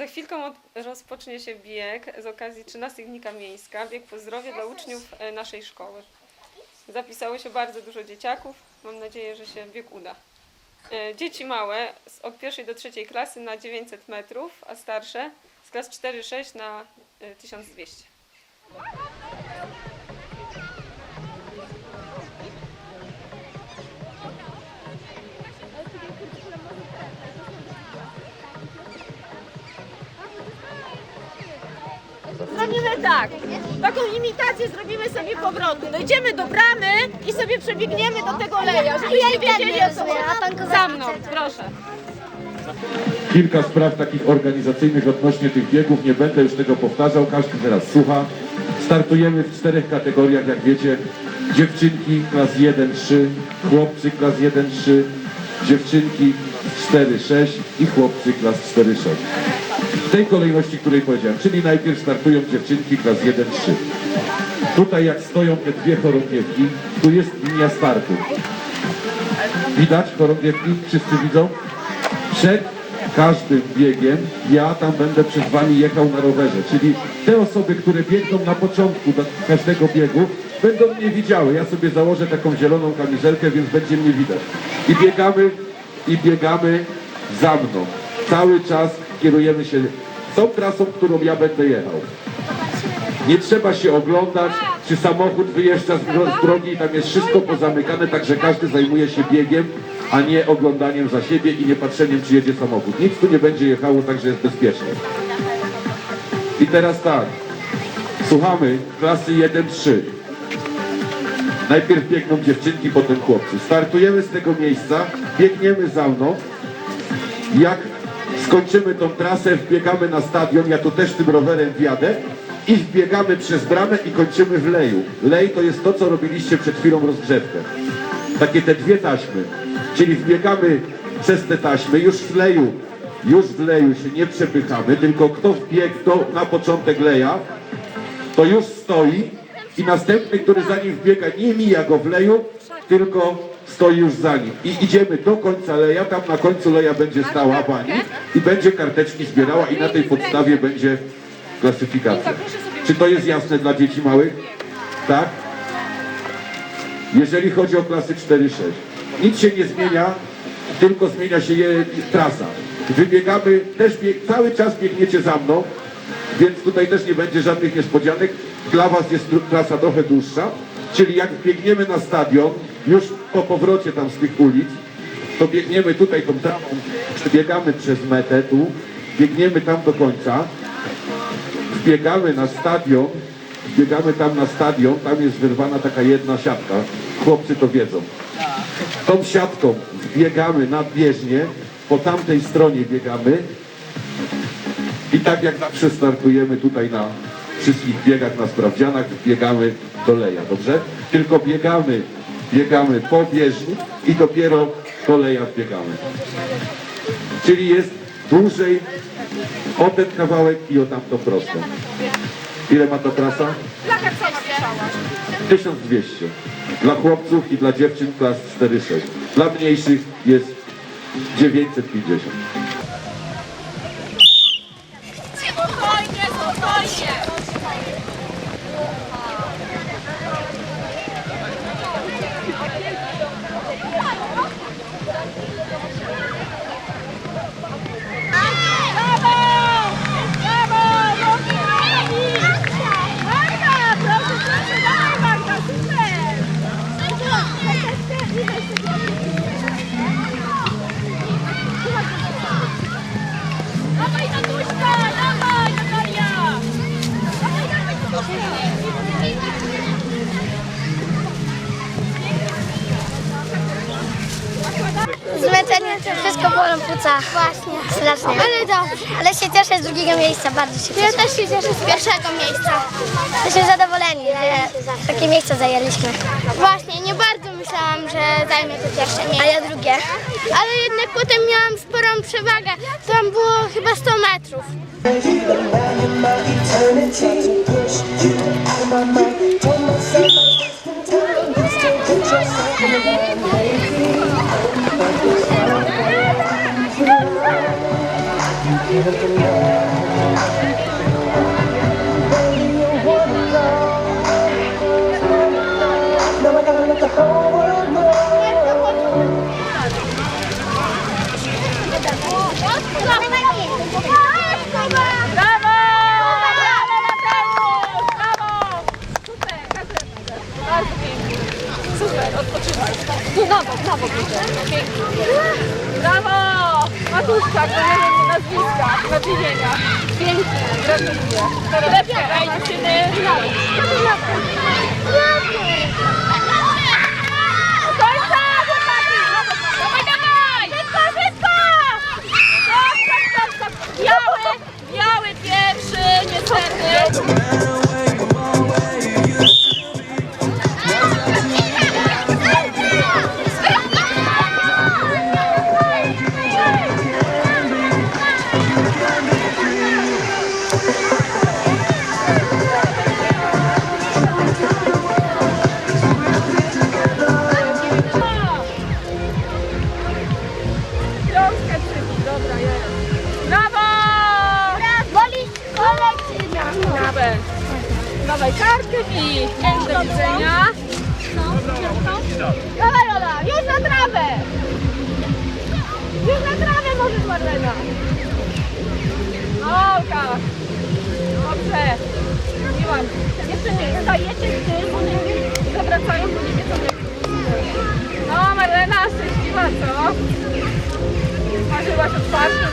Za chwilkę od- rozpocznie się bieg z okazji 13 Dnika Miejska, bieg po zdrowie dla uczniów e, naszej szkoły. Zapisało się bardzo dużo dzieciaków, mam nadzieję, że się bieg uda. E, Dzieci małe od pierwszej do trzeciej klasy na 900 metrów, a starsze z klas 4-6 na e, 1200. tak. Taką imitację zrobimy sobie powrotu. Dojdziemy do bramy i sobie przebiegniemy do tego leja, żebyście wiedzieli o co chodzi. Za mną, proszę. kilka spraw takich organizacyjnych odnośnie tych biegów. Nie będę już tego powtarzał, każdy teraz słucha. Startujemy w czterech kategoriach, jak wiecie. Dziewczynki klas 1-3, chłopcy klas 1-3, dziewczynki 4-6 i chłopcy klas 4-6. W tej kolejności, której powiedziałem, czyli najpierw startują dziewczynki klas 1-3. Tutaj jak stoją te dwie chorągiewki, tu jest linia startu. Widać chorągiewki? Wszyscy widzą? Przed każdym biegiem ja tam będę przed Wami jechał na rowerze, czyli te osoby, które biegną na początku każdego biegu, będą mnie widziały. Ja sobie założę taką zieloną kamizelkę, więc będzie mnie widać. I biegamy, i biegamy za mną. Cały czas kierujemy się tą trasą, którą ja będę jechał. Nie trzeba się oglądać, czy samochód wyjeżdża z dro- z drogi tam jest wszystko pozamykane, także każdy zajmuje się biegiem, a nie oglądaniem za siebie i nie patrzeniem, czy jedzie samochód. Nic tu nie będzie jechało, także jest bezpiecznie. I teraz tak, słuchamy klasy 1-3. Najpierw biegną dziewczynki, potem chłopcy. Startujemy z tego miejsca, biegniemy za mną. Jak skończymy tą trasę, wbiegamy na stadion, ja tu też tym rowerem wjadę i wbiegamy przez bramę i kończymy w leju. Lej to jest to, co robiliście przed chwilą rozgrzewkę. Takie te dwie taśmy. Czyli wbiegamy przez te taśmy, już w leju, już w leju się nie przepychamy, tylko kto wbiegł to na początek leja, to już stoi i następny, który za nim wbiega, nie mija go w leju, tylko stoi już za nim. I idziemy do końca leja, tam na końcu leja będzie stała pani i będzie karteczki zbierała i na tej podstawie będzie klasyfikacja. Czy to jest jasne dla dzieci małych? Tak? Jeżeli chodzi o klasy 4-6. Nic się nie zmienia, tylko zmienia się je trasa. Wybiegamy, też bieg, cały czas biegniecie za mną, więc tutaj też nie będzie żadnych niespodzianek. Dla Was jest trasa trochę dłuższa, czyli jak biegniemy na stadion, już po powrocie tam z tych ulic, to biegniemy tutaj tą trasą, przebiegamy przez metę tu, biegniemy tam do końca, wbiegamy na stadion, wbiegamy tam na stadion, tam jest wyrwana taka jedna siatka. Chłopcy to wiedzą. Tą siatką wbiegamy na bieżnię, po tamtej stronie biegamy i tak jak zawsze startujemy tutaj na wszystkich biegach, na sprawdzianach, biegamy do leja, dobrze? Tylko biegamy, biegamy po bieżni i dopiero do leja wbiegamy. Czyli jest dłużej o ten kawałek i o tamtą prostą. Ile ma ta trasa? 1200. Dla chłopców i dla dziewczyn klas 4-6. Dla mniejszych jest 950. Wszystko bolą płuca. Właśnie. Strasznie. Ale dobrze. Ale się cieszę z drugiego miejsca, bardzo się cieszę. Ja też się cieszę z pierwszego miejsca. Jesteśmy zadowoleni, że takie miejsce zajęliśmy. Właśnie, nie bardzo myślałam, że zajmę to pierwsze miejsce. A ja drugie. Ale jednak potem miałam sporą przewagę. Tam było chyba 100 metrów. Super, odpoczywaj. Tu na bok, na bok Brawo! Matuszka, to nie wiem nazwiska, nadziwienia. Pięknie, gratuluję. Lepka, ej dziewczyny. Dawaj kartkę mi. Do widzenia. Dawaj Ola, już na trawę. Już na trawę możesz Marlena. Olka. Dobrze. Miłam. Jeszcze nie stajecie z tym, one zawracają, bo nie wiedzą jak. No Marlena, szczęśliwa, co? Marzyłaś o twarzy?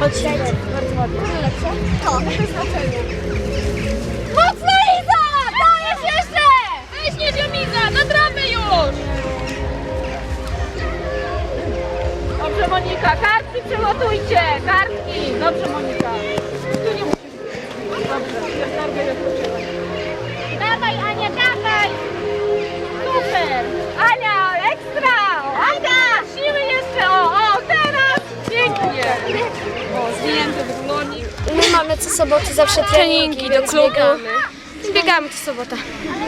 Odsiedź. Bardzo ładnie. To. Mocno Na trawę już! Dobrze Monika, kartki przygotujcie! Kartki! Dobrze Monika. Tu nie musisz. Dobrze, ja nie wróciłem. Dawaj Ania, dawaj! Super! Ania, ekstra! Ania! Siły jeszcze! O, o, teraz! Pięknie! O, zdjęty wyglądnik. My mamy co sobotę zawsze treningi do klubu. Zbiegamy co sobota.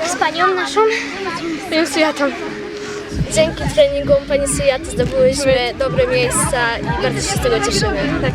Z panią naszą? Panią Sujatą. Dzięki treningom pani Sujaty zdobyłyśmy dobre miejsca i bardzo się z tego cieszymy. Tak.